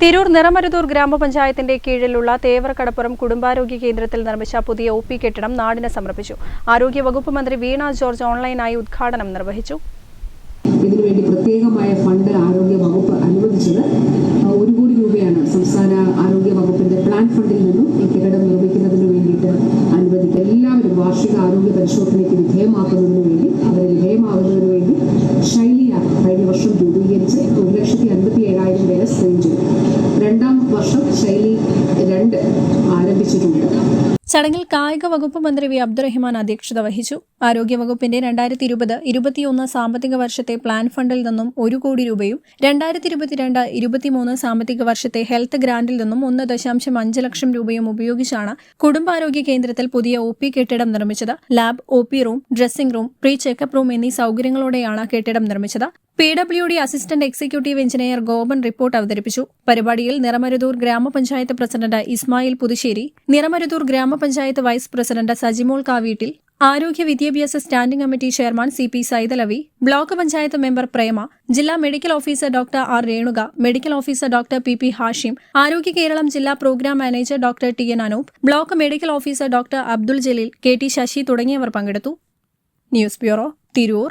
തിരൂർ നിറമരുതൂർ ഗ്രാമപഞ്ചായത്തിന്റെ കീഴിലുള്ള തേവറക്കടപ്പുറം കുടുംബാരോഗ്യ കേന്ദ്രത്തിൽ നിർമ്മിച്ച പുതിയ ഒ പി കെട്ടിടം നാടിന് സമർപ്പിച്ചു. ആരോഗ്യ വകുപ്പ് മന്ത്രി വീണ ജോർജ് ഓൺലൈനായി ഉദ്ഘാടനം നിർവഹിച്ചു. ഇതിനുവേണ്ടി പ്രത്യേകമായ ഫണ്ട് ആരോഗ്യ വകുപ്പ് അനുവദിച്ചത്. ഒരു കോടി രൂപയാണ് സംസ്ഥാന ആരോഗ്യ വകുപ്പിന്റെ പ്ലാൻ ഫണ്ടിൽ നിന്നും ഈ കെട്ടിടം നിർമ്മിക്കുന്നതിന് വേണ്ടിയിട്ട് അനുവദിക്കുക. എല്ലാവരും വാർഷിക ആരോഗ്യ പരിശോധനയ്ക്ക് വിധേയമാക്കുന്നതിന് വേണ്ടി അവരെ വിധേയമാകുന്നതിന് വേണ്ടി ശൈലിയ കഴിഞ്ഞ വർഷം രൂപീകരിച്ച് ഒരു ലക്ഷത്തി അൻപത്തി ഏഴായിരം പേരെ സ്ക്രീൻ ചെയ്തു. രണ്ടാം വർഷം ശൈലി രണ്ട് ആരംഭിച്ചിട്ടുണ്ട്. ചടങ്ങിൽ കായിക വകുപ്പ് മന്ത്രി വി അബ്ദുറഹിമാൻ അധ്യക്ഷത വഹിച്ചു. ആരോഗ്യ വകുപ്പിന്റെ രണ്ടായിരത്തി ഇരുപത് ഇരുപത്തിയൊന്ന് സാമ്പത്തിക വർഷത്തെ പ്ലാൻ ഫണ്ടിൽ നിന്നും ഒരു കോടി രൂപയും രണ്ടായിരത്തി ഇരുപത്തിരണ്ട് ഇരുപത്തിമൂന്ന് സാമ്പത്തിക വർഷത്തെ ഹെൽത്ത് ഗ്രാന്റിൽ നിന്നും ഒന്ന് ദശാംശം അഞ്ച് ലക്ഷം രൂപയും ഉപയോഗിച്ചാണ് കുടുംബാരോഗ്യ കേന്ദ്രത്തിൽ പുതിയ ഒ പി കെട്ടിടം നിർമ്മിച്ചത്. Lab O P room dressing room pre checkup room എന്നീ സൗകര്യങ്ങളോടെയാണ് കെട്ടിടം നിർമ്മിച്ചത്. P W D assistant executive engineer Gopan report അവതരിപ്പിച്ചു. പരിപാടിയിൽ നിറമരുതൂർ ഗ്രാമപഞ്ചായത്ത് പ്രസിഡന്റ് ഇസ്മായിൽ പുതുശ്ശേരി നിറമരുതൂർ ഗ്രാമപഞ്ചായത്ത് വൈസ് പ്രസിഡന്റ് സജിമോൾ കാവീട്ടിൽ ആരോഗ്യ വിദ്യാഭ്യാസ standing committee chairman C P Saithalavi block panchayat member Prema ജില്ലാ medical officer doctor R Renuka medical officer doctor P P Hashim Arogya Keralam ജില്ലാ program manager doctor T N Anoop block medical officer doctor Abdul Jaleel K T Sasi തുടങ്ങിയവർ പങ്കെടുത്തു. News bureau Tirur.